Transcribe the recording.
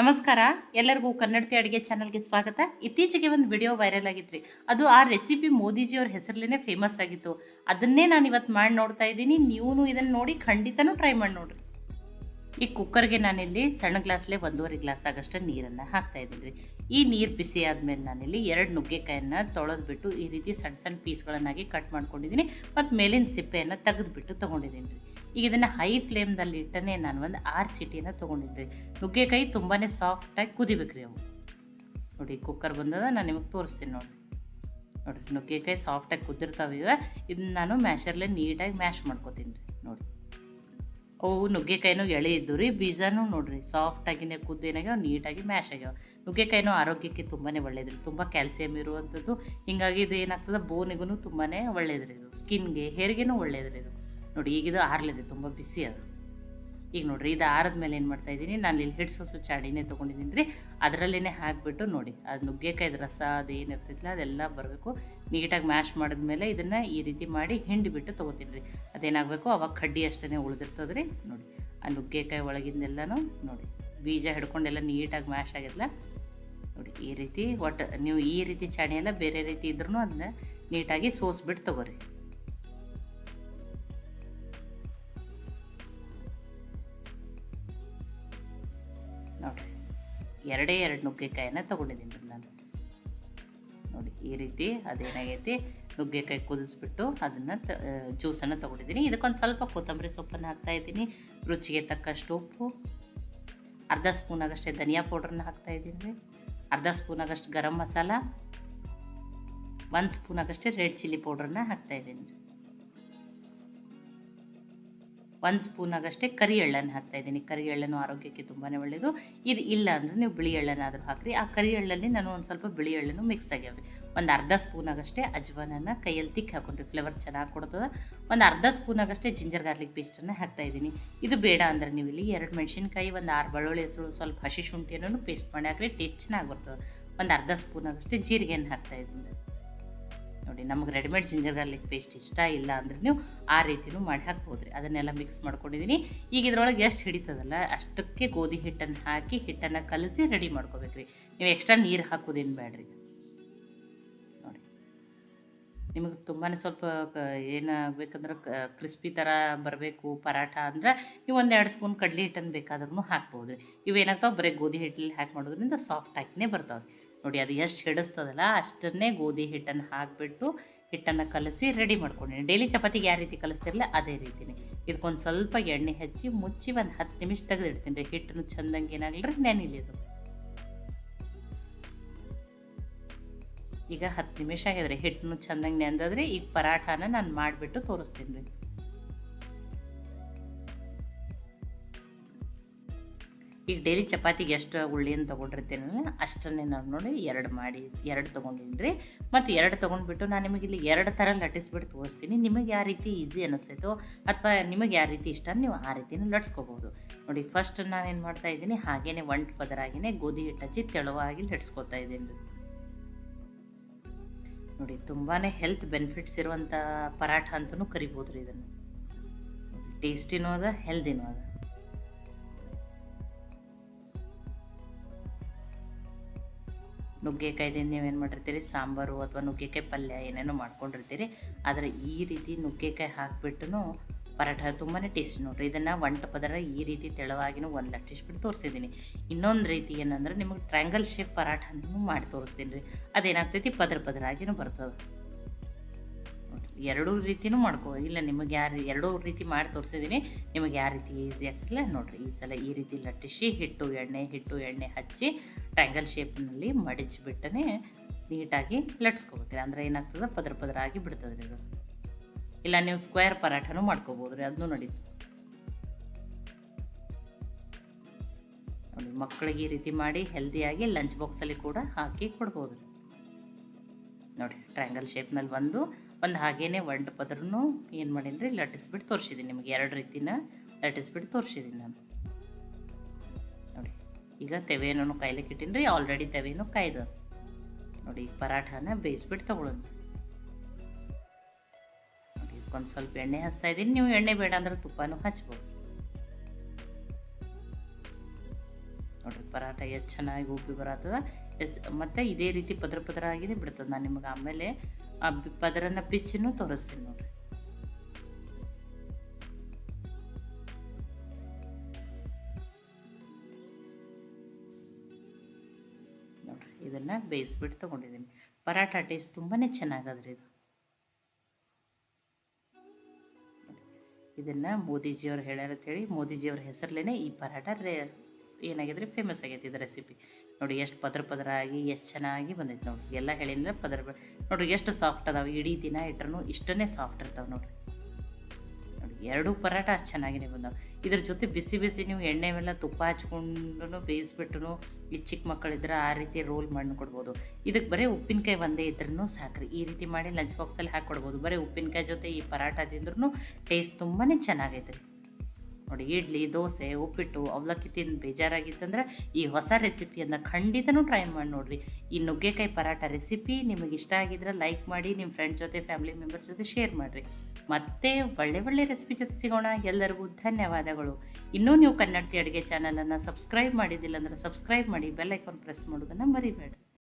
ನಮಸ್ಕಾರ. ಎಲ್ಲರಿಗೂ ಕನ್ನಡತಿ ಅಡುಗೆ ಚಾನಲ್ಗೆ ಸ್ವಾಗತ. ಇತ್ತೀಚೆಗೆ ಒಂದು ವಿಡಿಯೋ ವೈರಲ್ ಆಗಿತ್ತು ಅದು ಆ ರೆಸಿಪಿ ಮೋದಿಜಿಯವ್ರ ಹೆಸರಲ್ಲೇ ಫೇಮಸ್ ಆಗಿತ್ತು. ಅದನ್ನೇ ನಾನು ಇವತ್ತು ಮಾಡಿ ನೋಡ್ತಾ ಇದ್ದೀನಿ. ನೀವು ಇದನ್ನು ನೋಡಿ ಖಂಡಿತನೂ ಟ್ರೈ ಮಾಡಿ ನೋಡ್ರಿ. ಈ ಕುಕ್ಕರ್ಗೆ ನಾನಿಲ್ಲಿ ಸಣ್ಣ ಗ್ಲಾಸ್ಲೆ ಒಂದೂವರೆ ಗ್ಲಾಸ್ ಆಗಷ್ಟು ನೀರನ್ನು ಹಾಕ್ತಾ ಇದ್ದೀನಿ ರೀ. ಈ ನೀರು ಬಿಸಿ ಆದಮೇಲೆ ನಾನಿಲ್ಲಿ ಎರಡು ನುಗ್ಗೆಕಾಯನ್ನು ತೊಳೆದ್ಬಿಟ್ಟು ಈ ರೀತಿ ಸಣ್ಣ ಸಣ್ಣ ಪೀಸ್ಗಳನ್ನಾಗಿ ಕಟ್ ಮಾಡ್ಕೊಂಡಿದ್ದೀನಿ. ಮತ್ತು ಮೇಲಿನ ಸಿಪ್ಪೆಯನ್ನು ತೆಗೆದುಬಿಟ್ಟು ತೊಗೊಂಡಿದ್ದೀನಿ ರೀ. ಈಗ ಇದನ್ನು ಹೈ ಫ್ಲೇಮ್ದಲ್ಲಿ ಇಟ್ಟನೇ ನಾನು ಒಂದು ಆರು ಸಿಟಿಯನ್ನು ತೊಗೊಂಡಿದ್ದೆ ನುಗ್ಗೆಕಾಯಿ ತುಂಬಾ ಸಾಫ್ಟಾಗಿ ಕುದಿಬೇಕು ರೀ ಅವು. ನೋಡಿ ಕುಕ್ಕರ್ ಬಂದದ, ನಾನು ನಿಮಗೆ ತೋರಿಸ್ತೀನಿ ನೋಡಿ ನೋಡಿರಿ, ನುಗ್ಗೆಕಾಯಿ ಸಾಫ್ಟಾಗಿ ಕುದಿರ್ತಾವೆ ಇದನ್ನ ನಾನು ಮ್ಯಾಶರ್ಲೆ ನೀಟಾಗಿ ಮ್ಯಾಶ್ ಮಾಡ್ಕೋತೀನಿ ರೀ. ನೋಡಿ. ಅವು ನುಗ್ಗೆಕಾಯಿನೂ ಎಳೆ ಇದ್ದು ರೀ, ಬೀಜನೂ ನೋಡ್ರಿ ಸಾಫ್ಟಾಗಿನೇ ಕುದ್ದೇನಾಗ್ಯಾವ ನೀಟಾಗಿ ಮ್ಯಾಶ್ ಆಗ್ಯಾವ. ನುಗ್ಗೆಕಾಯಿನೂ ಆರೋಗ್ಯಕ್ಕೆ ತುಂಬಾ ಒಳ್ಳೇದ್ರಿ ತುಂಬ ಕ್ಯಾಲ್ಸಿಯಂ ಇರುವಂಥದ್ದು. ಹಿಂಗಾಗಿ ಇದು ಏನಾಗ್ತದೆ ಬೋನಿಗೂ ತುಂಬಾ ಒಳ್ಳೇದು ರೀ ಇದು ಸ್ಕಿನ್ಗೆ ಹೇರಿಗೆನೂ ಒಳ್ಳೇದ್ರಿ ಇದು. ನೋಡಿ ಈಗಿದು ಆರ್ಲಿದೆ, ತುಂಬ ಬಿಸಿ ಅದು. ಈಗ ನೋಡ್ರಿ, ಇದು ಆರದ ಮೇಲೆ ಏನು ಮಾಡ್ತಾ ಇದ್ದೀನಿ, ನಾನು ಇಲ್ಲಿ ಹಿಡ್ಸೋಸು ಚಾಡಿನೇ ತೊಗೊಂಡಿದ್ದೀನಿ ರೀ. ಅದರಲ್ಲೇ ಹಾಕಿಬಿಟ್ಟು ನೋಡಿ, ಅದು ನುಗ್ಗೆಕಾಯ್ದು ರಸ ಅದು ಏನಿರ್ತೈತಿಲ್ಲ ಅದೆಲ್ಲ ಬರಬೇಕು. ನೀಟಾಗಿ ಮ್ಯಾಶ್ ಮಾಡಿದ ಮೇಲೆ ಇದನ್ನು ಈ ರೀತಿ ಮಾಡಿ ಹಿಂಡಿಬಿಟ್ಟು ತೊಗೋತೀನಿ ರೀ. ಅದೇನಾಗಬೇಕು, ಅವಾಗ ಕಡ್ಡಿ ಅಷ್ಟೇ ಉಳಿದಿರ್ತದೆ ರೀ. ನೋಡಿ, ಆ ನುಗ್ಗೆಕಾಯಿ ಒಳಗಿಂದೆಲ್ಲನೂ ನೋಡಿ, ಬೀಜ ಹಿಡ್ಕೊಂಡೆಲ್ಲ ನೀಟಾಗಿ ಮ್ಯಾಶ್ ಆಗಿದ್ಲ. ನೋಡಿ, ಈ ರೀತಿ ಒಟ್ಟು, ನೀವು ಈ ರೀತಿ ಚಾಣಿ ಎಲ್ಲ ಬೇರೆ ರೀತಿ ಇದ್ರೂ ಅದನ್ನ ನೀಟಾಗಿ ಸೋಸ್ಬಿಟ್ಟು ತೊಗೋರಿ. ಎರಡೇ ಎರಡು ನುಗ್ಗೆಕಾಯಿನ ತೊಗೊಂಡಿದ್ದೀನಿ ರೀ ನಾನು. ನೋಡಿ, ಈ ರೀತಿ ಅದೇನಾಗೈತಿ? ನುಗ್ಗೆಕಾಯಿ ಕುದಿಸ್ಬಿಟ್ಟು ಅದನ್ನು ತ ಜ್ಯೂಸನ್ನು ತೊಗೊಂಡಿದ್ದೀನಿ. ಇದಕ್ಕೊಂದು ಸ್ವಲ್ಪ ಕೊತ್ತಂಬರಿ ಸೊಪ್ಪನ್ನು ಹಾಕ್ತಾ ಇದ್ದೀನಿ. ರುಚಿಗೆ ತಕ್ಕಷ್ಟು ಉಪ್ಪು. ಅರ್ಧ ಸ್ಪೂನ್ ಆಗಷ್ಟೇ ಧನಿಯಾ ಪೌಡ್ರನ್ನ ಹಾಕ್ತಾ ಇದ್ದೀನಿ ರೀ. ಅರ್ಧ ಸ್ಪೂನ್ ಆಗಷ್ಟು ಗರಂ ಮಸಾಲ. ಒಂದು ಸ್ಪೂನ್ ಆಗಷ್ಟೇ ರೆಡ್ ಚಿಲ್ಲಿ ಪೌಡ್ರನ್ನ ಹಾಕ್ತಾಯಿದ್ದೀನಿ ಒಂದು ಸ್ಪೂನ್ ಆಗಷ್ಟೇ ಕರಿ ಎಳ್ಳನ್ನು ಹಾಕ್ತಾ ಇದ್ದೀನಿ. ಕರಿ ಎಳ್ಳನ್ನು ಆರೋಗ್ಯಕ್ಕೆ ತುಂಬಾ ಒಳ್ಳೆಯದು ಇದು ಇಲ್ಲ ಅಂದರೆ ನೀವು ಬಿಳಿ ಎಳ್ಳನ್ನಾದರೂ ಹಾಕಿರಿ. ಆ ಕರಿ ಎಳ್ಳಲ್ಲಿ ನಾನು ಒಂದು ಸ್ವಲ್ಪ ಬಿಳಿ ಎಳ್ಳನ್ನು ಮಿಕ್ಸ್ ಆಗ್ಯಾವ್ರಿ ಒಂದು ಅರ್ಧ ಸ್ಪೂನ್ ಆಗಷ್ಟೇ ಅಜ್ವಾನನ್ನು ಕೈಯಲ್ಲಿ ತಿಕ್ಕಿ ಹಾಕೊಂಡ್ರಿ. ಫ್ಲೇವರ್ ಚೆನ್ನಾಗಿ ಕೊಡ್ತದೆ. ಒಂದು ಅರ್ಧ ಸ್ಪೂನ್ ಆಗಷ್ಟೇ ಜಿಂಜರ್ ಗಾರ್ಲಿಕ್ ಪೇಸ್ಟನ್ನು ಹಾಕ್ತಾ ಇದ್ದೀನಿ. ಇದು ಬೇಡ ಅಂದರೆ ನೀವು ಇಲ್ಲಿ ಎರಡು ಮೆಣಸಿನ್ಕಾಯಿ, ಒಂದು ಆರು ಬೆಳ್ಳುಳ್ಳಿ ಹೆಸರು, ಸ್ವಲ್ಪ ಹಸಿ ಶುಂಠಿಯನ್ನು ಪೇಸ್ಟ್ ಮಾಡಿ ಹಾಕ್ರಿ. ಟೇಸ್ಟ್ ಚೆನ್ನಾಗಿ ಬರ್ತದೆ. ಒಂದು ಅರ್ಧ ಸ್ಪೂನ್ ಆಗಷ್ಟೇ ಜೀರಿಗೆಯನ್ನು ಹಾಕ್ತಾ ಇದ್ದೀನಿ. ನೋಡಿ, ನಮಗೆ ರೆಡಿಮೇಡ್ ಜಿಂಜರ್ ಗಾರ್ಲಿಕ್ ಪೇಸ್ಟ್ ಇಷ್ಟ ಇಲ್ಲ ಅಂದ್ರೆ ನೀವು ಆ ರೀತಿನೂ ಮಾಡಿ ಹಾಕ್ಬೋದು ರೀ ಅದನ್ನೆಲ್ಲ ಮಿಕ್ಸ್ ಮಾಡ್ಕೊಂಡಿದ್ದೀನಿ ಈಗ ಇದ್ರೊಳಗೆ ಎಷ್ಟು ಹಿಡಿತದಲ್ಲ, ಅಷ್ಟಕ್ಕೆ ಗೋಧಿ ಹಿಟ್ಟನ್ನು ಹಾಕಿ ಹಿಟ್ಟನ್ನು ಕಲಸಿ ರೆಡಿ ಮಾಡ್ಕೋಬೇಕ್ರಿ. ನೀವು ಎಕ್ಸ್ಟ್ರಾ ನೀರು ಹಾಕೋದೇನು ಬೇಡ್ರಿ ನೋಡಿ. ನಿಮಗೆ ತುಂಬಾ ಸ್ವಲ್ಪ ಏನಾಗಬೇಕಂದ್ರೆ ಕ್ರಿಸ್ಪಿ ಥರ ಬರಬೇಕು, ಪರಾಠ ಅಂದ್ರೆ ನೀವು ಒಂದು ಎರಡು ಸ್ಪೂನ್ ಕಡಲೆ ಹಿಟ್ಟನ್ನು ಬೇಕಾದ್ರೂ ಹಾಕ್ಬೋದು ರೀ ಇವೇನಾಗ್ತಾವೆ? ಬರೀ ಗೋಧಿ ಹಿಟ್ಟಲ್ಲಿ ಹಾಕಿ ಮಾಡೋದ್ರಿಂದ ಸಾಫ್ಟ್ ಹಾಕಿನೇ ಬರ್ತಾವೆ ನೋಡಿ, ಅದು ಎಷ್ಟು ಹಿಡಿಸ್ತದಲ್ಲ ಅಷ್ಟನ್ನೇ ಗೋಧಿ ಹಿಟ್ಟನ್ನು ಹಾಕಿಬಿಟ್ಟು ಹಿಟ್ಟನ್ನು ಕಲಸಿ ರೆಡಿ ಮಾಡ್ಕೊಂಡಿನಿ. ಡೈಲಿ ಚಪಾತಿಗೆ ಯಾವ ರೀತಿ ಕಲಿಸ್ತಿರಲ್ಲ ಅದೇ ರೀತಿನೇ. ಇದಕ್ಕೊಂದು ಸ್ವಲ್ಪ ಎಣ್ಣೆ ಹಚ್ಚಿ ಮುಚ್ಚಿ ಒಂದು ಹತ್ತು ನಿಮಿಷ ತೆಗೆದಿಡ್ತೀನಿ ರೀ. ಹಿಟ್ಟನ್ನು ಚಂದಂಗೆ ಏನಾಗಲಿ ನೆನಿಲಿ ಇದು ಈಗ ಹತ್ತು ನಿಮಿಷ ಆಗಿದ್ರೆ ಹಿಟ್ಟನ್ನು ಚಂದಂಗೆ ನೆಂದದ್ರೆ. ಈಗ ಪರಾಠಾನ ನಾನು ಮಾಡಿಬಿಟ್ಟು ತೋರಿಸ್ತೀನಿ ರೀ. ಈಗ ಡೈಲಿ ಚಪಾತಿಗೆ ಎಷ್ಟು ಉಳ್ಳಿಯನ್ನು ತೊಗೊಂಡಿರ್ತೀನಲ್ಲ, ಅಷ್ಟನ್ನೇ ನಾನು ನೋಡಿ ಎರಡು ಮಾಡಿ, ಎರಡು ತೊಗೊಂಡಿನಿ ರೀ ಮತ್ತು ಎರಡು ತೊಗೊಂಡ್ಬಿಟ್ಟು ನಾನು ನಿಮಗೆ ಇಲ್ಲಿ ಎರಡು ಥರ ಲಟ್ಟಿಸ್ಬಿಟ್ಟು ತೋರಿಸ್ತೀನಿ. ನಿಮಗೆ ಯಾವ ರೀತಿ ಈಸಿ ಅನ್ನಿಸ್ತೈತೋ ಅಥವಾ ನಿಮಗೆ ಯಾವ ರೀತಿ ಇಷ್ಟ ನೀವು ಆ ರೀತಿನೂ ಲಟ್ಸ್ಕೋಬೋದು. ನೋಡಿ ಫಸ್ಟ್ ನಾನು ಏನು ಮಾಡ್ತಾ ಇದ್ದೀನಿ ಹಾಗೇ ಒಂಟು ಪದರಾಗಿನೇ ಗೋಧಿ ಹಿಟ್ಟು ಹಚ್ಚಿ ತೆಳುವಾಗಿ ಲಟ್ಸ್ಕೊತಾ ಇದ್ದೀನಿ. ನೋಡಿ ತುಂಬಾ ಹೆಲ್ತ್ ಬೆನಿಫಿಟ್ಸ್ ಇರುವಂಥ ಪರಾಠ ಅಂತಲೂ ಕರಿಬೋದು ರೀ ಇದನ್ನು ಟೇಸ್ಟಿನೂ ಅದ ಹೆಲ್ದಿನೂ ಅದ. ನುಗ್ಗೆಕಾಯ್ದಿಂದ ನೀವೇನು ಮಾಡಿರ್ತೀರಿ? ಸಾಂಬಾರು ಅಥವಾ ನುಗ್ಗೆಕಾಯಿ ಪಲ್ಯ ಏನೇನೋ ಮಾಡ್ಕೊಂಡಿರ್ತೀರಿ. ಆದರೆ ಈ ರೀತಿ ನುಗ್ಗೆಕಾಯಿ ಹಾಕಿಬಿಟ್ಟು ಪರಾಠ ತುಂಬಾ ಟೇಸ್ಟಿ ನೋಡಿರಿ. ಇದನ್ನು ಒಂಟ ಪದರ ಈ ರೀತಿ ತೆಳವಾಗಿನೂ ಒಂದು ಲಟ್ಟಿಸ್ಬಿಟ್ಟು ತೋರಿಸಿದ್ದೀನಿ. ಇನ್ನೊಂದು ರೀತಿ ಏನಂದ್ರೆ ನಿಮಗೆ ಟ್ರ್ಯಾಂಗಲ್ ಶೇಪ್ ಪರಾಠ ಅಂತಲೂ ಮಾಡಿ ತೋರಿಸ್ತೀನಿ ರೀ. ಅದೇನಾಗ್ತೈತಿ? ಪದರ ಪದರಾಗಿನೂ ಬರ್ತದೆ. ಎರಡೂ ರೀತಿನೂ ಮಾಡ್ಕೋ ಇಲ್ಲ ನಿಮಗೆ ಯಾರು ಎರಡೂ ರೀತಿ ಮಾಡಿ ತೋರಿಸಿದ್ದೀನಿ ನಿಮಗೆ ಯಾವ ರೀತಿ ಈಸಿ ಆಗ್ತಿಲ್ಲ ನೋಡಿರಿ. ಈ ಸಲ ಈ ರೀತಿ ಲಟ್ಟಿಸಿ, ಹಿಟ್ಟು, ಎಣ್ಣೆ ಹಿಟ್ಟು, ಎಣ್ಣೆ ಹಚ್ಚಿ ಟ್ರ್ಯಾಂಗಲ್ ಶೇಪ್ನಲ್ಲಿ ಮಡಿಚಿಬಿಟ್ಟನೆ ನೀಟಾಗಿ ಲಟ್ಸ್ಕೊಬೇಕ್ರಿ. ಅಂದರೆ ಏನಾಗ್ತದೆ? ಪದರ ಪದರ ಆಗಿ ಬಿಡ್ತದೆ ರೀ ಅದು. ಇಲ್ಲ, ನೀವು ಸ್ಕ್ವೇರ್ ಪರಾಠನೂ ಮಾಡ್ಕೋಬೋದು ರೀ ಅದನ್ನೂ ನಡೀತು. ನೋಡಿ ಮಕ್ಕಳಿಗೆ ಈ ರೀತಿ ಮಾಡಿ ಹೆಲ್ದಿಯಾಗಿ ಲಂಚ್ ಬಾಕ್ಸಲ್ಲಿ ಕೂಡ ಹಾಕಿ ಕೊಡ್ಬೋದು ನೋಡಿ ಟ್ರ್ಯಾಂಗಲ್ ಶೇಪ್ನಲ್ಲಿ ಒಂದು ಒಂದು ಹಾಗೇನೆ ಒಂಟು ಪದ್ರೂ ಏನು ಮಾಡೀನಿ ರೀ ಲಟ್ಟಿಸ್ಬಿಟ್ಟು ತೋರಿಸಿದ್ದೀನಿ ನಿಮಗೆ ಎರಡು ರೀತಿನ ಲಟ್ಟಿಸ್ಬಿಟ್ಟು ತೋರಿಸಿದ್ದೀನಿ ನಾನು. ನೋಡಿ, ಈಗ ತೆವೆನೂ ಕಾಯ್ಲಿಕ್ಕೆ ಇಟ್ಟೀನಿ ರೀ ಆಲ್ರೆಡಿ ತೆವೆನೂ ಕಾಯ್ದು. ನೋಡಿ, ಈಗ ಪರಾಠನ ಬೇಯಿಸ್ಬಿಟ್ಟು ತೊಗೊಳೋಣ. ನೋಡಿ ಇದಕ್ಕೊಂದು ಸ್ವಲ್ಪ ಎಣ್ಣೆ ಹಚ್ತಾ ಇದ್ದೀನಿ. ನೀವು ಎಣ್ಣೆ ಬೇಡ ಅಂದ್ರೆ ತುಪ್ಪನೂ ಹಚ್ಬೋದು. ನೋಡಿರಿ ಪರಾಟ ಎಷ್ಟು ಚೆನ್ನಾಗಿ ಉಬ್ಬಿ ಬರತ್ತದ. ಮತ್ತು ಇದೇ ರೀತಿ ಪದರ ಪದರ ಆಗಿದೆ ಬಿಡ್ತದೆ ನಾನು ನಿಮಗೆ. ಆಮೇಲೆ ಆ ಪದರನ ಪಿಚ್ಚನ್ನು ತೋರಿಸ್ತೀನಿ ನೋಡಿರಿ. ನೋಡಿರಿ, ಇದನ್ನು ಬೇಯಿಸ್ಬಿಟ್ಟು ತೊಗೊಂಡಿದ್ದೀನಿ. ಪರಾಟ ಟೇಸ್ಟ್ ತುಂಬಾ ಚೆನ್ನಾಗದ್ರಿ ಇದು. ಇದನ್ನು ಮೋದಿಜಿಯವ್ರು ಹೇಳ್ಯಾರ ಅಂತೇಳಿ ಮೋದಿಜಿಯವ್ರ ಹೆಸರಲ್ಲೇ ಈ ಪರಾಟ ರೇ ಏನಾಗಿದ್ರೆ ಫೇಮಸ್ ಆಗೈತೆ ಇದು ರೆಸಿಪಿ ನೋಡಿ ಎಷ್ಟು ಪದರ ಪದರ ಆಗಿ, ಎಷ್ಟು ಚೆನ್ನಾಗಿ ಬಂದೈತೆ ನೋಡಿ. ಎಲ್ಲ ಹೇಳಿದ್ರೆ ಪದರ ನೋಡಿ ಎಷ್ಟು ಸಾಫ್ಟ್ ಅದಾವೆ. ಇಡೀ ದಿನ ಇಟ್ರೂ ಇಷ್ಟನೇ ಸಾಫ್ಟ್ ಇರ್ತಾವೆ ನೋಡಿರಿ. ನೋಡಿ ಎರಡೂ ಪರಾಟ ಅಷ್ಟು ಚೆನ್ನಾಗಿನೇ ಬಂದವು. ಇದ್ರ ಜೊತೆ ಬಿಸಿ ಬಿಸಿ ನೀವು ಎಣ್ಣೆ ಮೇಲೆ ತುಪ್ಪ ಹಚ್ಕೊಂಡು ಬೇಯಿಸ್ಬಿಟ್ಟು ಈ ಚಿಕ್ಕ ಮಕ್ಕಳಿದ್ರೆ ಆ ರೀತಿ ರೋಲ್ ಮಾಡಿ ಕೊಡ್ಬೋದು. ಇದಕ್ಕೆ ಬರೀ ಉಪ್ಪಿನಕಾಯಿ ಒಂದೇ ಇದ್ರೂ ಸಾಕ್ರಿ. ಈ ರೀತಿ ಮಾಡಿ ಲಂಚ್ ಬಾಕ್ಸಲ್ಲಿ ಹಾಕ್ಕೊಡ್ಬೋದು ಬರೀ ಉಪ್ಪಿನಕಾಯಿ ಜೊತೆ ಈ ಪರಾಟ ತಿಂದ್ರೂ ಟೇಸ್ಟ್ ತುಂಬಾ ಚೆನ್ನಾಗೈತೆ. ನೋಡಿ, ಇಡ್ಲಿ, ದೋಸೆ, ಉಪ್ಪಿಟ್ಟು, ಅವಲಕ್ಕಿ ತಿಂದು ಬೇಜಾರಾಗಿತ್ತಂದ್ರೆ ಈ ಹೊಸ ರೆಸಿಪಿಯನ್ನು ಖಂಡಿತನೂ ಟ್ರೈ ಮಾಡಿ ನೋಡಿರಿ. ಈ ನುಗ್ಗೆಕಾಯಿ ಪರಾಟ ರೆಸಿಪಿ ನಿಮಗೆ ಇಷ್ಟ ಆಗಿದ್ರೆ ಲೈಕ್ ಮಾಡಿ, ನಿಮ್ಮ ಫ್ರೆಂಡ್ ಜೊತೆ ಫ್ಯಾಮಿಲಿ ಮೆಂಬರ್ ಜೊತೆ ಶೇರ್ ಮಾಡಿರಿ. ಮತ್ತೆ ಒಳ್ಳೆ ಒಳ್ಳೆ ರೆಸಿಪಿ ಜೊತೆ ಸಿಗೋಣ. ಎಲ್ಲರಿಗೂ ಧನ್ಯವಾದಗಳು. ಇನ್ನೂ ನೀವು ಕನ್ನಡತಿ ಅಡುಗೆ ಚಾನಲನ್ನು ಸಬ್ಸ್ಕ್ರೈಬ್ ಮಾಡಿದ್ದಿಲ್ಲ ಅಂದರೆ ಸಬ್ಸ್ಕ್ರೈಬ್ ಮಾಡಿ ಬೆಲ್ ಐಕಾನ್ ಪ್ರೆಸ್ ಮಾಡೋದನ್ನು ಮರಿಬೇಡಿ